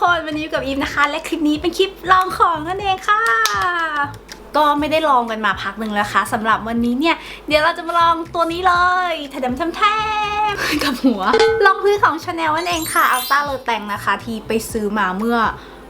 คนวันนี้อยู่กับอีฟนะคะ และคลิปนี้เป็นคลิปลองของนั่นเองค่ะ ก็ไม่ได้ลองกันมาพักหนึ่งแล้วค่ะสำหรับวันนี้เนี่ย เดี๋ยวเราจะมาลองตัวนี้เลยถดำทมแทมกับหัว ลองพื้นของชาแนลนั่นเองค่ะอัลต้าเลอแตงนะคะ ที่ไปซื้อมาเมื่อ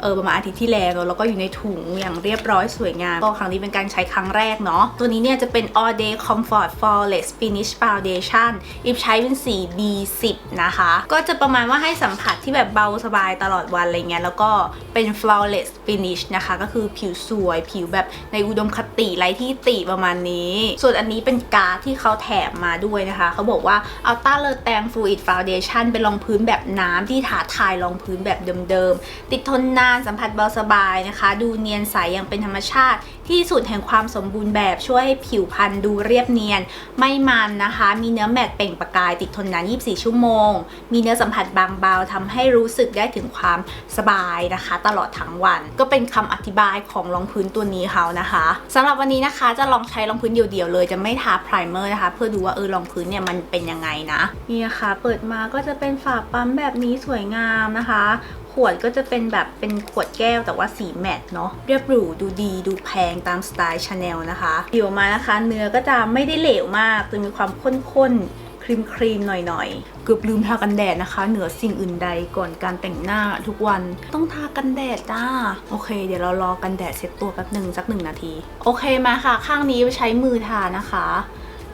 เออประมาณอาทิตย์ที่แล้วแล้วก็อยู่ในถุงอย่างเรียบร้อยสวยงามก็ครั้งนี้เป็นการใช้ครั้งแรกเนาะตัวนี้เนี่ยจะเป็น all day comfort flawless finish foundation อีฟใช้เป็นสี B10 นะคะ ก็จะประมาณว่าให้สัมผัสที่แบบเบาสบายตลอดวันอะไรเงี้ยแล้วก็เป็น flawless finish นะคะ ก็คือผิวสวยผิวแบบในอุดมคติไรที่ติประมาณนี้ ส่วนอันนี้เป็นการ์ดที่เขาแถมมาด้วยนะคะ เขาบอกว่า Ultra l e r t a n Fluid Foundation เป็นรองพื้นแบบน้ำที่ทาทายรองพื้นแบบเดิมๆ ติดทนนานสัมผัสเบาสบายนะคะ ดูเนียนใสอย่างเป็นธรรมชาติ ที่สุดแห่งความสมบูรณ์แบบช่วยให้ผิวพรรณดูเรียบเนียน ไม่มันนะคะ มีเนื้อแมตต์เปล่งประกาย ติดทนนาน 24 ชั่วโมง มีเนื้อสัมผัสบางเบาทำให้รู้สึกได้ถึงความสบายนะคะ ตลอดทั้งวัน ก็เป็นคำอธิบายของรองพื้นตัวนี้เขานะคะสำหรับวันนี้นะคะจะลองใช้รองพื้นเดี่ยวๆเลยจะไม่ทาไพรเมอร์นะคะ เพื่อดูว่าเออรองพื้นเนี่ยมันเป็นยังไงนะนี่นะคะ เปิดมาก็จะเป็นฝาปั๊มแบบนี้สวยงามนะคะ ขวดก็จะเป็นแบบเป็นขวดแก้วแต่ว่าสีแมตต์เนาะเรียบหรูดูดีดูแพงตามสไตล์ชาแนลนะคะเดี๋ยวมานะคะ เนื้อก็จะไม่ได้เหลวมากจะมีความข้นๆ ครีมครีมๆหน่อยๆ เกือบลืมทากันแดดนะคะ เหนือสิ่งอื่นใดก่อนการแต่งหน้าทุกวันต้องทากันแดดจ้า โอเค เดี๋ยวเรารอกันแดดเซ็ตตัวแป๊บหนึ่งสักหนึ่งนาที โอเคมาค่ะ ข้างนี้ใช้มือทานะคะ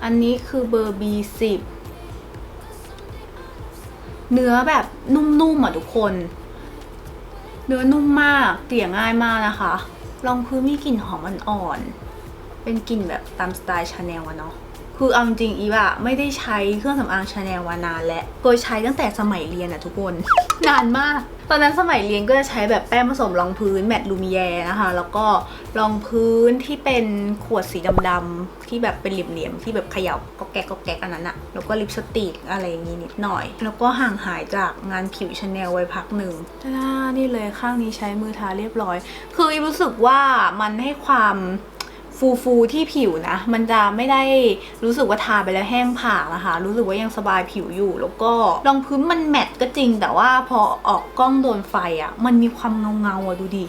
อันนี้คือเบอร์ B10 เนื้อแบบนุ่มๆอะทุกคน เนื้อนุ่มมากเกลี่ยง่ายมากนะคะ รองพื้นมีกลิ่นหอมอ่อนๆเป็นกลิ่นแบบตามสไตล์ชาแนลอะเนาะ คือเอาจริงๆอีว่าไม่ได้ใช้เครื่องสำอางชาแนลมานานแล้วโดยใช้ตั้งแต่สมัยเรียนอะทุกคน นานมาก ตอนนั้นสมัยเรียนก็จะใช้แบบแป้งผสมรองพื้นแมตต์ลูมิแยร์นะคะ แล้วก็รองพื้นที่เป็นขวดสีดำๆที่แบบเป็นเหลี่ยมๆที่แบบเขย่าก็แกกก็แกกอันนั้นอะแล้วก็ลิปสติกอะไรอย่างงี้นิดหน่อย แล้วก็ห่างหายจากงานผิวชาแนลไว้พักหนึ่งจ้านี่เลยข้างนี้ใช้มือทาเรียบร้อย คืออีรู้สึกว่ามันให้ความ ฟูฟูที่ผิวนะ มันจะไม่ได้รู้สึกว่าทาไปแล้วแห้งผากนะคะ รู้สึกว่ายังสบายผิวอยู่ แล้วก็รองพื้นมันแมตต์ก็จริง แต่ว่าพอออกกล้องโดนไฟอะ่ะ มันมีความเงาเงาๆอะดูดิ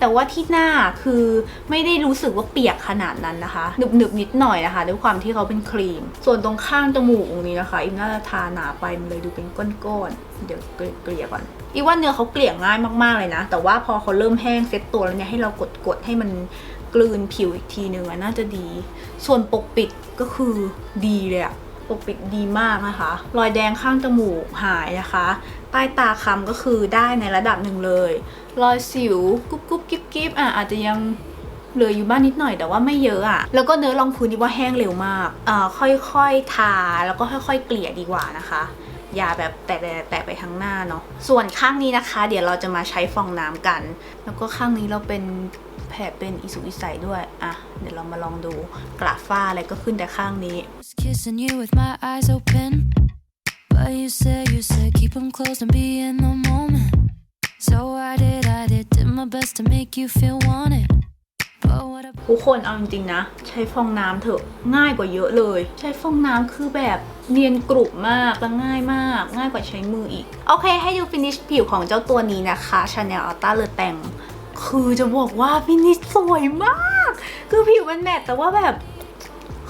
แต่ว่าที่หน้าคือไม่ได้รู้สึกว่าเปียกขนาดนั้นนะคะหนึบหนึบนิดหน่อยนะคะ ด้วยความที่เขาเป็นครีม ส่วนตรงข้างจมูกตรงนี้นะคะอิมน่าจะทาหนาไปมันเลยดูเป็นก้อนๆเดี๋ยวเกลี่ยก่อนอีว่าเนื้อเขาเกลี่ยง่ายมากๆเลยนะ แต่ว่าพอเขาเริ่มแห้งเซ็ตตัวแล้วเนี่ยให้เรากดๆให้มัน กลืนผิวอีกทีหนึ่งอะน่าจะดี ส่วนปกปิดก็คือดีเลยอะปกปิดดีมากนะคะ รอยแดงข้างจมูกหายนะคะ ใต้ตาคำก็คือได้ในระดับหนึ่งเลย รอยสิวกุ๊บกุ๊บกิ๊บกิ๊บอะอาจจะยังเหลืออยู่บ้านนิดหน่อยแต่ว่าไม่เยอะอะแล้วก็เนื้อรองพื้นนี่ว่าแห้งเร็วมากอ่าค่อยๆทาแล้วก็ค่อยๆเกลี่ยดีกว่านะคะอย่าแบบแตะแตะไปทั้งหน้าเนาะส่วนข้างนี้นะคะ เดี๋ยวเราจะมาใช้ฟองน้ำกัน แล้วก็ข้างนี้เราเป็น แผลเป็นอิสุอิสัยด้วย อะ เดี๋ยวเรามาลองดูกระฝ้าอะไรก็ขึ้นแต่ข้างนี้ was kissing you with my eyes open. But you said, you said, keep them closed and be in the moment. So I did, I did, did my best to make you feel wanted. But what about ทุกคนเอาจริงๆนะ ใช้ฟองน้ำเถอะง่ายกว่าเยอะเลย ใช้ฟองน้ำคือแบบเนียนกรุบมากและง่ายมาก ง่ายกว่าใช้มืออีก โอเค ให้ดูฟินิชผิวของเจ้าตัวนี้นะคะ Chanel Ultra Le t a n คือจะบอกว่าฟินิชสวยมาก คือผิวมันแมตแต่ว่าแบบ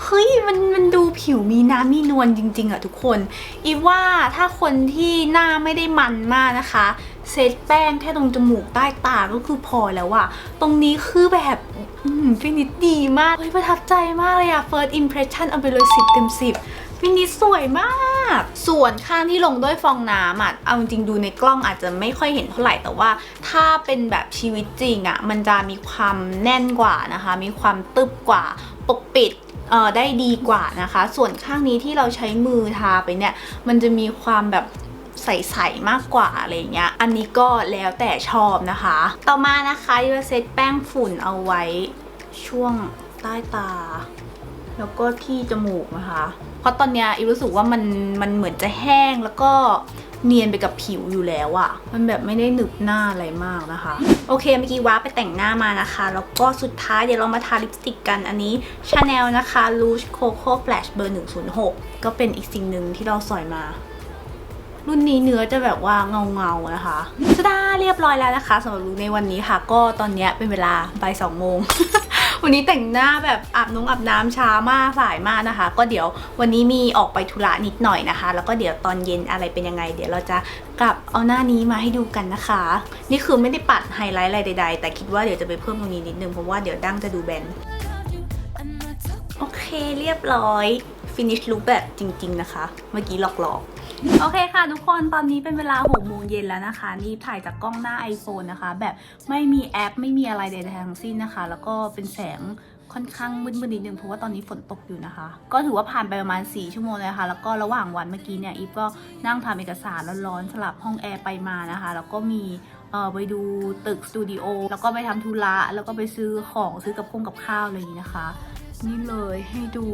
เฮ้ยมันมันดูผิวมีน้ำมีนวลจริง ๆอะทุกคน อีว่าถ้าคนที่หน้าไม่ได้มันมากนะคะ เซตแป้งแค่ตรงจมูกใต้ตาก็คือพอแล้วอะตรงนี้คือแบบฟินิชดีมากเฮ้ยประทับใจมากเลยอะ first impression เอาไปเลย 10 เต็ม 10 ฟินิชสวยมาก ส่วนข้างที่ลงด้วยฟองน้ำอะเอาจริงดูในกล้องอาจจะไม่ค่อยเห็นเท่าไหร่แต่ว่า ถ้าเป็นแบบชีวิตจริงอะมันจะมีความแน่นกว่านะคะ มีความตึบกว่าปกปิดได้ดีกว่านะคะ ส่วนข้างนี้ที่เราใช้มือทาไปเนี่ย มันจะมีความแบบใสๆมากกว่าอะไรเงี้ย อันนี้ก็แล้วแต่ชอบนะคะ ต่อมานะคะยูเซตแป้งฝุ่นเอาไว้ช่วงใต้ตา แล้วก็ที่จมูกนะคะ เพราะตอนเนี้ยอีรู้สึกว่ามันมันเหมือนจะแห้งแล้วก็เนียนไปกับผิวอยู่แล้วอะมันแบบไม่ได้หนึบหน้าอะไรมากนะคะ โอเคเมื่อกี้ว้าไปแต่งหน้ามานะคะ แล้วก็สุดท้ายเดี๋ยวเรามาทาลิปสติกกัน อันนี้ Chanel นะคะ Rouge Coco Flash เบอร์ 106 ก็เป็นอีกสิ่งหนึ่งที่เราสอยมา รุ่นนี้เนื้อจะแบบว่าเงาเงานะคะสดาเรียบร้อยแล้วนะคะสำหรับลุคในวันนี้ค่ะ ก็ตอนเนี้ยเป็นเวลาบ่ายสองโมง วันนี้แต่งหน้าแบบอาบน้องอาบน้ำช้ามากสายมากนะคะ ก็เดี๋ยววันนี้มีออกไปธุระนิดหน่อยนะคะ แล้วก็เดี๋ยวตอนเย็นอะไรเป็นยังไง เดี๋ยวเราจะกลับเอาหน้านี้มาให้ดูกันนะคะ นี่คือไม่ได้ปัดไฮไลท์อะไรใดๆ แต่คิดว่าเดี๋ยวจะไปเพิ่มตรงนี้นิดนึงเพราะว่าเดี๋ยวดั้งจะดูแบนโอเคเรียบร้อย finish look แบบจริง ๆ นะคะ เมื่อกี้หลอกๆ โอเคค่ะทุกคนตอนนี้เป็นเวลา6โมงเย็นแล้วนะคะ นี่ถ่ายจากกล้องหน้า iPhone นะคะ แบบไม่มีแอปไม่มีอะไรใดๆทั้งสิ้นนะคะ แล้วก็เป็นแสงค่อนข้างมืดๆนิดนึงเพราะว่าตอนนี้ฝนตกอยู่นะคะ ก็ถือว่าผ่านไปประมาณ 4 ชั่วโมงเลยค่ะแล้วก็ระหว่างวันเมื่อกี้เนี่ยอีฟก็นั่งทำเอกสารร้อนๆสลับห้องแอร์ไปมานะคะ แล้วก็มีเออไปดูตึกสตูดิโอแล้วก็ไปทำธุระแล้วก็ไปซื้อของซื้อกับคงกับข้าวอะไรอย่างนี้นะคะ นี่เลยให้ดู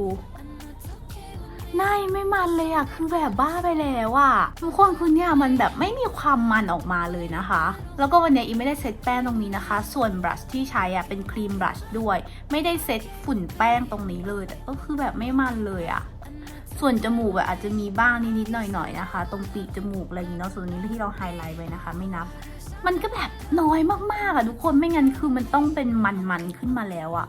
หน้ายไม่มันเลยอะคือแบบบ้าไปแล้วอะทุกคนคือเนี่ยมันแบบไม่มีความมันออกมาเลยนะคะ แล้วก็วันนี้อีไม่ได้เซตแป้งตรงนี้นะคะ ส่วนบรัชที่ใช้อะเป็นครีมบรัชด้วย ไม่ได้เซตฝุ่นแป้งตรงนี้เลยแต่ก็คือแบบไม่มันเลยอะส่วนจมูกอะอาจจะมีบ้างนิดๆหน่อยๆนะคะ ตรงปีกจมูกอะไรอย่างนี้เนาะส่วนนี้ที่เราไฮไลท์ไว้นะคะ ไม่นับ มันก็แบบน้อยมากๆอะทุกคนไม่งั้นคือมันต้องเป็นมันๆขึ้นมาแล้วอะ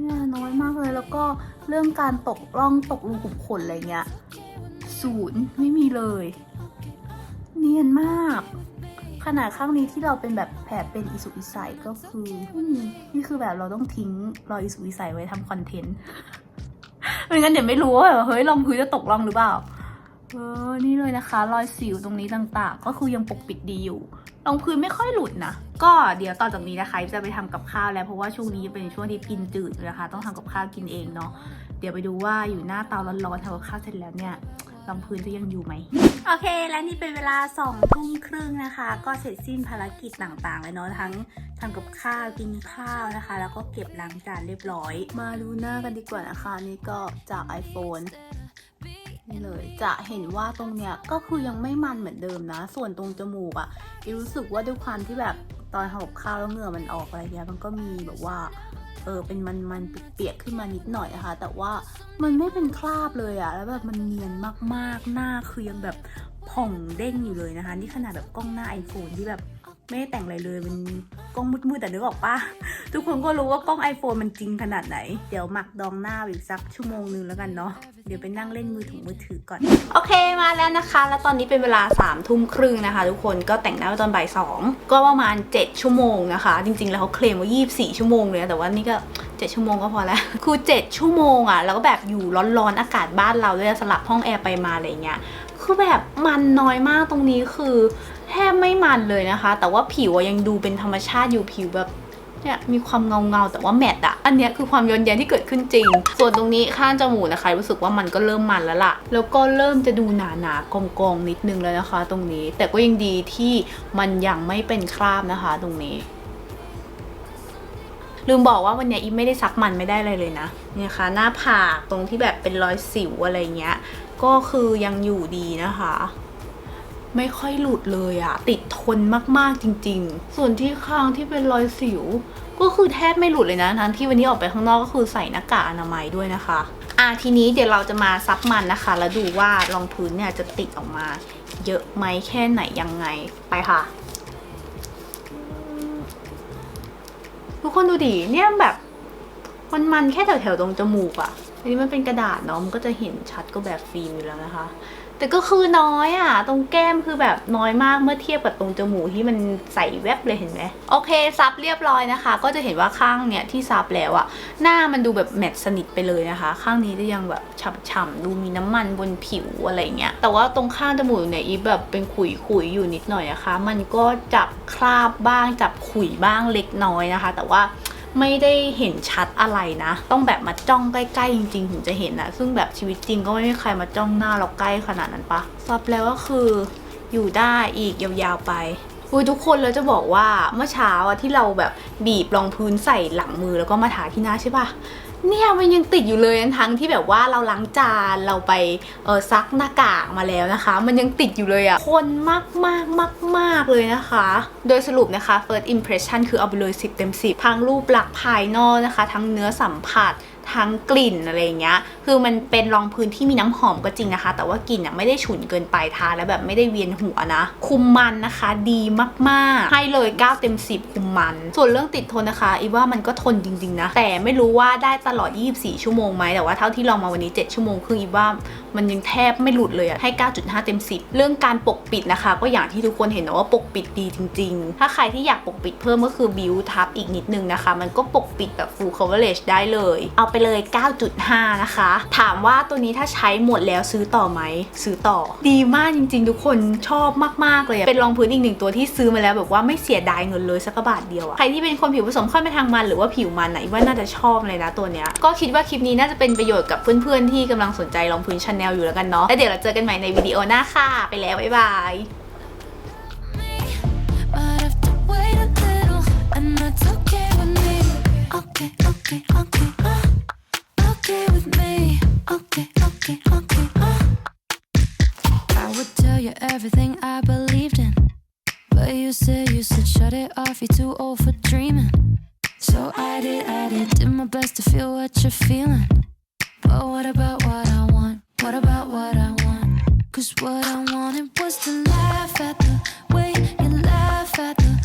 เนี่ยน้อยมากเลยแล้วก็เรื่องการตกร่องตกรูขุมขนอะไรเงี้ยศูนย์ไม่มีเลย เนียนมาก ขนาดข้างนี้ที่เราเป็นแบบแผลเป็นอิสุอิสัยก็คือไม่มีนี่คือแบบเราต้องทิ้งรอยอิสุอิสัยไว้ทำคอนเทนต์ไม่งั้นเดี๋ยวไม่รู้ว่าแบบเฮ้ยรองพื้นจะตกร่องหรือเปล่า เออ นี่เลยนะคะ รอยสิวตรงนี้ต่างๆ ก็คือยังปกปิดดีอยู่รองพื้นไม่ค่อยหลุดนะ ก็เดี๋ยวต่อจากนี้นะคะจะไปทำกับข้าวแล้ว เพราะว่าช่วงนี้เป็นช่วงที่กินจืดอยู่นะคะ ต้องทำกับข้าวกินเองเนาะ เดี๋ยวไปดูว่าอยู่หน้าเตาร้อนๆทำกับข้าวเสร็จแล้วเนี่ยรองพื้นจะยังอยู่ไหม โอเค และนี่เป็นเวลาสองทุ่มครึ่งนะคะ ก็เสร็จสิ้นภารกิจต่างๆเลยเนาะทั้งทำกับข้าวกินข้าวนะคะ แล้วก็เก็บล้างจานเรียบร้อย มาดูหน้ากันดีกว่านะคะนี่ก็จาก iPhone นี่เลยจะเห็นว่าตรงเนี้ยก็คือยังไม่มันเหมือนเดิมนะ ส่วนตรงจมูกอะ่ะอีรู้สึกว่าด้วยความที่แบบตอนทำกับข้าวแล้วเหงื่อมันออกอะไรเงี้ยมันก็มีแบบว่าเออเป็นมันมันเปียกๆขึ้นมานิดหน่อยนะคะแต่ว่ามันไม่เป็นคราบเลยอะแล้วแบบมันเนียนมากๆหน้าคือยังแบบผ่องเด้งอยู่เลยนะคะ นี่ขนาดแบบกล้องหน้า iPhone ที่แบบ ไม่ได้แต่งอะไรเลยมันกล้องมืดๆแต่นึกออกปะทุกคนก็รู้ว่ากล้อง iPhone มันจริงขนาดไหน เดี๋ยวหมักดองหน้าอีกสักชั่วโมงนึงแล้วกันเนาะเดี๋ยวไปนั่งเล่นมือถือมือถือก่อน โอเคมาแล้วนะคะ แล้วตอนนี้เป็นเวลา3ามทุ่มครึ่งนะคะ ทุกคนก็แต่งหน้าไว้ตอนบ่ายสองก็ประมาณ 7 ชั่วโมงนะคะ จริงๆแล้วเขาเคลมว่า24 ชั่วโมงเลยแต่ว่านี่ก็7ชั่วโมงก็พอแล้วคือ 7 ชั่วโมงอะ่ะแล้วก็แบบอยู่ร้อนๆอากาศบ้านเราด้วยสลับห้องแอร์ไปมาอะไรเงี้ยคือแบบมันน้อยมากตรงนี้คือ แทบไม่มันเลยนะคะ แต่ว่าผิวอะยังดูเป็นธรรมชาติอยู่ผิวแบบเนี่ยมีความเงาเงาๆแต่ว่าแมตต์อะอันเนี้ยคือความย้อนแย้งที่เกิดขึ้นจริง ส่วนตรงนี้ข้างจมูกนะคะ รู้สึกว่ามันก็เริ่มมันแล้วล่ะ แล้วก็เริ่มจะดูหนาหนาๆกองกองๆนิดนึงแล้วนะคะ ตรงนี้แต่ก็ยังดีที่มันยังไม่เป็นคราบนะคะ ตรงนี้ ลืมบอกว่าวันนี้อีไม่ได้ซักมันไม่ได้อะไรเลยนะเนี่ยค่ะ หน้าผากตรงที่แบบเป็นรอยสิวอะไรเงี้ย ก็คือยังอยู่ดีนะคะ ไม่ค่อยหลุดเลยอะติดทนมากๆจริง ๆ ส่วนที่คางที่เป็นรอยสิว ก็คือแทบไม่หลุดเลยนะทั้งที่วันนี้ออกไปข้างนอกก็คือใส่หน้ากากอนามัยด้วยนะคะอะทีนี้เดี๋ยวเราจะมาซับมันนะคะ แล้วดูว่ารองพื้นเนี่ยจะติดออกมา เยอะไหมแค่ไหนยังไงไปค่ะ ทุกคนดูดิเนี่ยแบบมันมันแค่แถวๆตรงจมูกอะอันนี้มันเป็นกระดาษเนาะมันก็จะเห็นชัดก็แบบฟิล์มอยู่แล้วนะคะ แต่ก็คือน้อยอะตรงแก้มคือแบบน้อยมากเมื่อเทียบกับตรงจมูกที่มันใสแวบเลยเห็นไหมโอเคซับเรียบร้อยนะคะ ก็จะเห็นว่าข้างเนี่ยที่ซับแล้วอะหน้ามันดูแบบแมตต์สนิทไปเลยนะคะ ข้างนี้จะยังแบบฉ่ำๆดูมีน้ำมันบนผิวอะไรเงี้ยแต่ว่าตรงข้างจมูกเนี่ยอีแบบเป็นขุยๆอยู่นิดหน่อยนะคะ มันก็จับคราบบ้างจับขุยบ้างเล็กน้อยนะคะ แต่ว่า ไม่ได้เห็นชัดอะไรนะ ต้องแบบมาจ้องใกล้ๆจริงๆถึงจะเห็นนะซึ่งแบบชีวิตจริงก็ไม่มีใครมาจ้องหน้าเราใกล้ขนาดนั้นปะซับแล้วก็คืออยู่ได้อีกยาวๆไปอุ้ยทุกคนเราจะบอกว่าเมื่อเช้าอะที่เราแบบบีบรองพื้นใส่หลังมือแล้วก็มาทาที่หน้าใช่ปะ เนี่ยมันยังติดอยู่เลยทั้งที่แบบว่าเราล้างจานเราไปเออซักหน้ากากมาแล้วนะคะ มันยังติดอยู่เลยอะคนมากมากมากมากเลยนะคะ โดยสรุปนะคะ first impression คือเอาไปเลย 10 เต็ม 10 ทั้งรูปลักษณ์ภายนอกนะคะ ทั้งเนื้อสัมผัส ทั้งกลิ่นอะไรเงี้ย คือมันเป็นรองพื้นที่มีน้ำหอมก็จริงนะคะ แต่ว่ากลิ่นอะไม่ได้ฉุนเกินไปทาแล้วแบบไม่ได้เวียนหัวนะ คุมมันนะคะ ดีมากๆ ให้เลย 9 เต็ม 10 คุมมัน ส่วนเรื่องติดทนนะคะอีว่ามันก็ทนจริงๆนะ แต่ไม่รู้ว่าได้ตลอด 24 ชั่วโมงไหมแต่ว่าเท่าที่ลองมาวันนี้ 7 ชั่วโมงครึ่งอีว่ามันยังแทบไม่หลุดเลยอะให้ 9.5 เต็ม 10 เรื่องการปกปิดนะคะ ก็อย่างที่ทุกคนเห็นนะว่าปกปิดดีจริง ๆ ถ้าใครที่อยากปกปิดเพิ่มก็คือบิวทับอีกนิดนึงนะคะ มันก็ปกปิดแบบ full coverage ได้เลย เอาไปเลย 9.5 นะคะ ถามว่าตัวนี้ถ้าใช้หมดแล้วซื้อต่อไหม ซื้อต่อ ดีมากจริง ๆ ทุกคนชอบมาก ๆ เลย เป็นรองพื้นอีกหนึ่งตัวที่ซื้อมาแล้วแบบว่าไม่เสียดายเงินเลยสักบาทเดียวอะใครที่เป็นคนผิวผสมค่อนไปทางมันหรือว่าผิวมันไหนะอีว่าน่าจะชอบเลยนะตัวเนี้ยก็คิดว่าคลิปนี้น่าจะเป็นประโยชน์กับเพื่อนๆที่กำลังสนใจรองพื้นชาแนลอยู่แล้วกันเนาะแล้วเดี๋ยวเราเจอกันใหม่ในวิดีโอหน้าค่ะ ไปแล้วบ๊ายบาย Might have to wait a little, and that's okay with me. Okay, okay, okay, uh, okay with me. Okay, okay, okay, uh. I would tell you everything I believed in, but you said you said shut it off. You're too old for dreaming. So I did, I did, did my best to feel what you're feeling. But what about what I want? What about what I want? Cause what I wanted was to laugh at the way you laugh at the